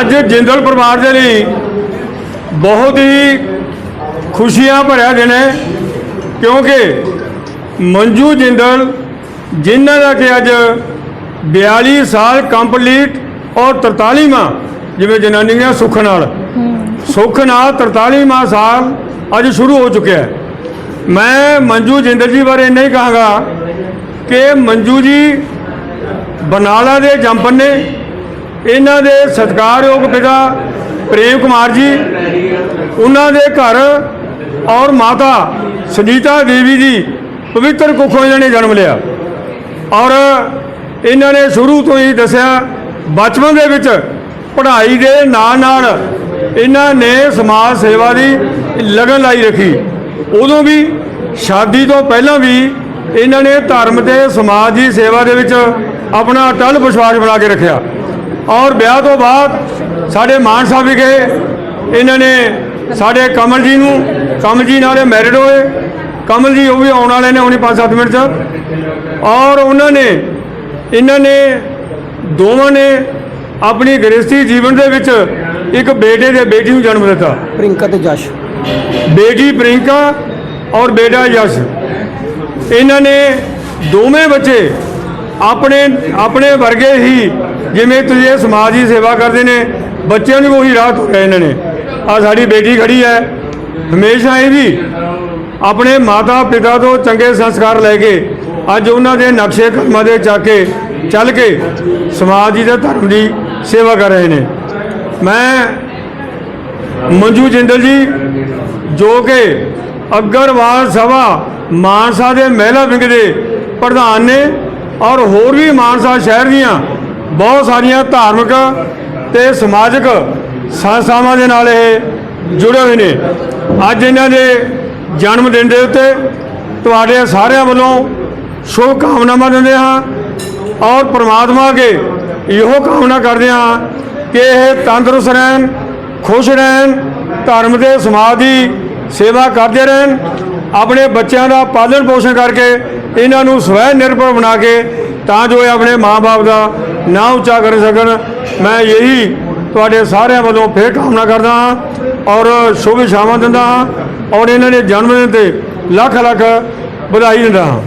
ਅੱਜ ਜਿੰਦਲ ਪਰਿਵਾਰ ਦੇ ਲਈ ਬਹੁਤ ਹੀ ਖੁਸ਼ੀਆਂ ਭਰਿਆ ਦਿਨ ਹੈ, ਕਿਉਂਕਿ ਮੰਜੂ ਜਿੰਦਲ, ਜਿਨ੍ਹਾਂ ਦਾ ਕਿ ਅੱਜ 42 ਸਾਲ ਕੰਪਲੀਟ ਔਰ 43ਵਾਂ ਜਿਵੇਂ ਜਨਾਨੀਆਂ ਸੁੱਖ ਨਾਲ ਸੁੱਖ ਨਾਲ 43ਵਾਂ ਸਾਲ ਅੱਜ ਸ਼ੁਰੂ ਹੋ ਚੁੱਕਿਆ ਹੈ। ਮੈਂ ਮੰਜੂ ਜਿੰਦਲ ਜੀ ਬਾਰੇ ਇੰਨਾ ਹੀ ਕਹਾਂਗਾ ਕਿ ਮੰਜੂ ਜੀ ਬਨਾਲਾ ਦੇ ਜੰਪਨ ਨੇ ਇਹਨਾਂ ਦੇ ਸਤਿਕਾਰਯੋਗ ਪਿਤਾ ਪ੍ਰੇਮ ਕੁਮਾਰ ਜੀ, ਉਹਨਾਂ ਦੇ ਘਰ ਔਰ ਮਾਤਾ ਸੁਨੀਤਾ ਦੇਵੀ ਜੀ ਪਵਿੱਤਰ ਕੁੱਖੋਂ ਇਹਨਾਂ ਨੇ ਜਨਮ ਲਿਆ। ਔਰ ਇਹਨਾਂ ਨੇ ਸ਼ੁਰੂ ਤੋਂ ਹੀ ਦੱਸਿਆ, ਬਚਪਨ ਦੇ ਵਿੱਚ ਪੜ੍ਹਾਈ ਦੇ ਨਾਲ ਨਾਲ ਇਹਨਾਂ ਨੇ ਸਮਾਜ ਸੇਵਾ ਦੀ ਲਗਨ ਲਾਈ ਰੱਖੀ। ਉਦੋਂ ਵੀ, ਸ਼ਾਦੀ ਤੋਂ ਪਹਿਲਾਂ ਵੀ ਇਹਨਾਂ ਨੇ ਧਰਮ ਤੇ ਸਮਾਜ ਦੀ ਸੇਵਾ ਦੇ ਵਿੱਚ ਆਪਣਾ ਅਟਲ ਵਿਸ਼ਵਾਸ ਬਣਾ ਕੇ ਰੱਖਿਆ। ਔਰ ਵਿਆਹ ਤੋਂ ਬਾਅਦ ਸਾਡੇ ਮਾਨ ਸਾਹਿਬ ਵਿਖੇ ਇਹਨਾਂ ਨੇ ਸਾਡੇ ਕਮਲ ਜੀ ਨੂੰ ਕਮਲ ਜੀ ਨਾਲੇ ਮੈਰਿਡ ਹੋਏ। ਕਮਲ ਜੀ ਉਹ ਵੀ ਆਉਣ ਵਾਲੇ ਨੇ ਹੁਣੀ 5-7 ਮਿੰਟ ਚ ਔਰ ਉਹਨਾਂ ਨੇ ਇਹਨਾਂ ਨੇ ਦੋਵਾਂ ਨੇ ਆਪਣੀ ਗ੍ਰਸਤੀ ਜੀਵਨ ਦੇ ਵਿੱਚ ਇੱਕ ਬੇਟੇ ਤੇ ਬੇਟੀ ਨੂੰ ਜਨਮ ਦਿੱਤਾ। ਪ੍ਰਿੰਕਾ ਤੇ ਜਸ਼। ਬੇਟੀ ਪ੍ਰਿੰਕਾ ਔਰ ਬੇਟਾ ਯਸ਼। ਇਹਨਾਂ ਨੇ ਦੋਵੇਂ ਬੱਚੇ ਆਪਣੇ ਆਪਣੇ ਵਰਗੇ ਹੀ ਜਿਵੇਂ ਤੁਸੀਂ ਇਹ ਸਮਾਜ ਦੀ ਸੇਵਾ ਕਰਦੇ ਨੇ, ਬੱਚਿਆਂ ਨੂੰ ਵੀ ਉਹੀ ਰਾਹ ਤੁਰੇ ਇਹਨਾਂ ਨੇ। ਆ ਸਾਡੀ ਬੇਟੀ ਖੜੀ ਹੈ, ਹਮੇਸ਼ਾ ਇਹ ਵੀ ਆਪਣੇ ਮਾਤਾ ਪਿਤਾ ਤੋਂ ਚੰਗੇ ਸੰਸਕਾਰ ਲੈ ਕੇ, ਅੱਜ ਉਹਨਾਂ ਦੇ ਨਕਸ਼ੇ ਕਦਮਾਂ ਦੇ ਚੱਕ ਕੇ, ਚੱਲ ਕੇ ਸਮਾਜ ਦੀ ਤੇ ਧਰਮ ਦੀ ਸੇਵਾ ਕਰ ਰਹੇ ਨੇ। ਮੈਂ ਮੰਜੂ ਜਿੰਦਲ ਜੀ, ਜੋ ਕਿ ਅਗਰਵਾਲ ਸਭਾ ਮਾਨਸਾ ਦੇ ਮਹਿਲਾ ਵਿੰਗ ਦੇ ਪ੍ਰਧਾਨ ਨੇ ਔਰ ਹੋਰ ਵੀ ਮਾਨਸਾ ਸ਼ਹਿਰ ਦੀਆਂ ਬਹੁਤ ਸਾਰੀਆਂ ਧਾਰਮਿਕ ਤੇ ਸਮਾਜਿਕ ਸੰਸਥਾਵਾਂ ਦੇ ਨਾਲ ਇਹ ਜੁੜੇ ਹੋਏ ਨੇ। ਅੱਜ ਇਹਨਾਂ ਦੇ ਜਨਮ ਦਿਨ ਦੇ ਉੱਤੇ ਤੁਹਾਡੇ ਸਾਰਿਆਂ ਵੱਲੋਂ ਸ਼ੁਭ ਕਾਮਨਾਵਾਂ ਦਿੰਦੇ ਹਾਂ ਔਰ ਪ੍ਰਮਾਤਮਾ ਅੱਗੇ ਇਹੋ ਕਾਮਨਾ ਕਰਦੇ ਹਾਂ ਕਿ ਇਹ ਤੰਦਰੁਸਤ ਰਹਿਣ, ਖੁਸ਼ ਰਹਿਣ, ਧਰਮ ਦੇ ਸਮਾਜ ਦੀ ਸੇਵਾ ਕਰਦੇ ਰਹਿਣ, ਆਪਣੇ ਬੱਚਿਆਂ ਦਾ ਪਾਲਣ ਪੋਸ਼ਣ ਕਰਕੇ ਇਹਨਾਂ ਨੂੰ ਸਵੈ ਨਿਰਭਰ ਬਣਾ ਕੇ ਤਾਂ ਜੋ ਇਹ ਆਪਣੇ ਮਾਪੇ ਦਾ ਨਾਂ ਉੱਚਾ ਕਰ ਸਕਣ। ਮੈਂ ਇਹੀ ਤੁਹਾਡੇ ਸਾਰਿਆਂ ਵੱਲੋਂ ਫੇਰ ਕਾਮਨਾ ਕਰਦਾ ਹਾਂ ਔਰ ਸ਼ੁਭ ਇਛਾਵਾਂ ਦਿੰਦਾ ਹਾਂ ਔਰ ਇਹਨਾਂ ਦੇ ਜਨਮ ਦਿਨ ਤੇ ਲੱਖ ਲੱਖ ਵਧਾਈ ਦਿੰਦਾ ਹਾਂ।